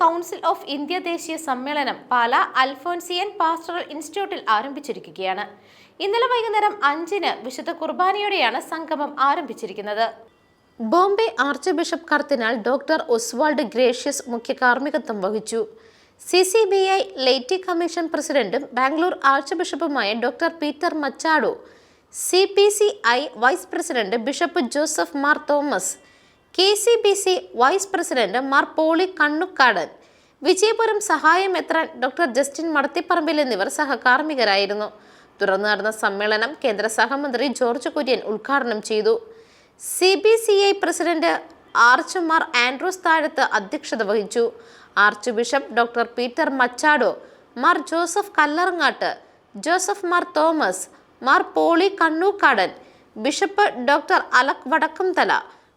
Council of India ദേശീയ സമ്മേളനം പാല Alphonsian pastoral ഇൻസ്റ്റിറ്റ്യൂട്ടിൽ ആരംഭിച്ചിരിക്കുകയാണ്. ഇന്നലെ വൈകുന്നേരം അഞ്ചിന് വിശുദ്ധ കുർബാനയോടെയാണ് സംഗമം ആരംഭിച്ചിരിക്കുന്നത്. Bombay archbishop കർത്തിനാൽ doctor Oswald Gracias മുഖ്യ കാർമ്മികത്വം വഹിച്ചു. C C B I laity commission പ്രസിഡന്റും ബാംഗ്ലൂർ ആർച്ച് ബിഷപ്പുമായ doctor Peter Machado C P C I vice president bishop Joseph Mar Thomas K C B C vice president Mar Pauly Kannookadan Vijayapuram സഹായം എത്ര doctor Justin Madathiparambil എന്നിവർ സഹകാർമ്മികരായിരുന്നു. തുടർന്ന് നടന്ന സമ്മേളനം കേന്ദ്ര സഹമന്ത്രി ജോർജ് കുര്യൻ ഉദ്ഘാടനം ചെയ്തു. C B C I president arch Mar Andrews Thazhath അധ്യക്ഷത വഹിച്ചു. Archbishop doctor Peter Machado Mar Joseph Kallarangatt Joseph Mar Thomas Mar Poly Kannookadan bishop doctor Alex Vadakkumthala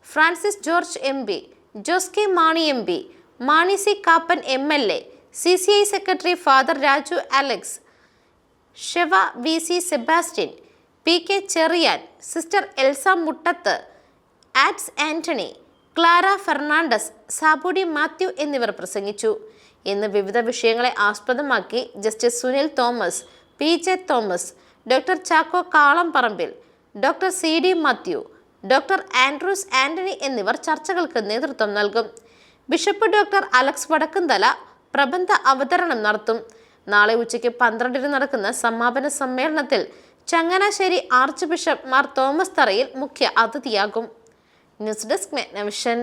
Francis George M P Jose K Mani M P Mani C Kappan M L A C C I secretary father Raju Alex ഷെവ V C Sebastian P K Cheriyan sister Elsa Muttath ആറ്റ്സ് Antony Clara Fernandez സാബുഡി മാത്യു എന്നിവർ പ്രസംഗിച്ചു. ഇന്ന് വിവിധ വിഷയങ്ങളെ ആസ്പദമാക്കി justice Sunil Thomas P J Thomas doctor Chacko Kalamparampil doctor C D Mathew doctor Andrews Antony എന്നിവർ ചർച്ചകൾക്ക് നേതൃത്വം നൽകും. ബിഷപ്പ് ഡോക്ടർ അലക്സ് വടക്കുംതല പ്രബന്ധ അവതരണം നടത്തും. നാളെ ഉച്ചയ്ക്ക് പന്ത്രണ്ടിന് നടക്കുന്ന സമാപന സമ്മേളനത്തിൽ Changanassery archbishop Mar Thomas Tharayil മുഖ്യ അതിഥിയാകും. News desk മെഗ്നവിഷൻ.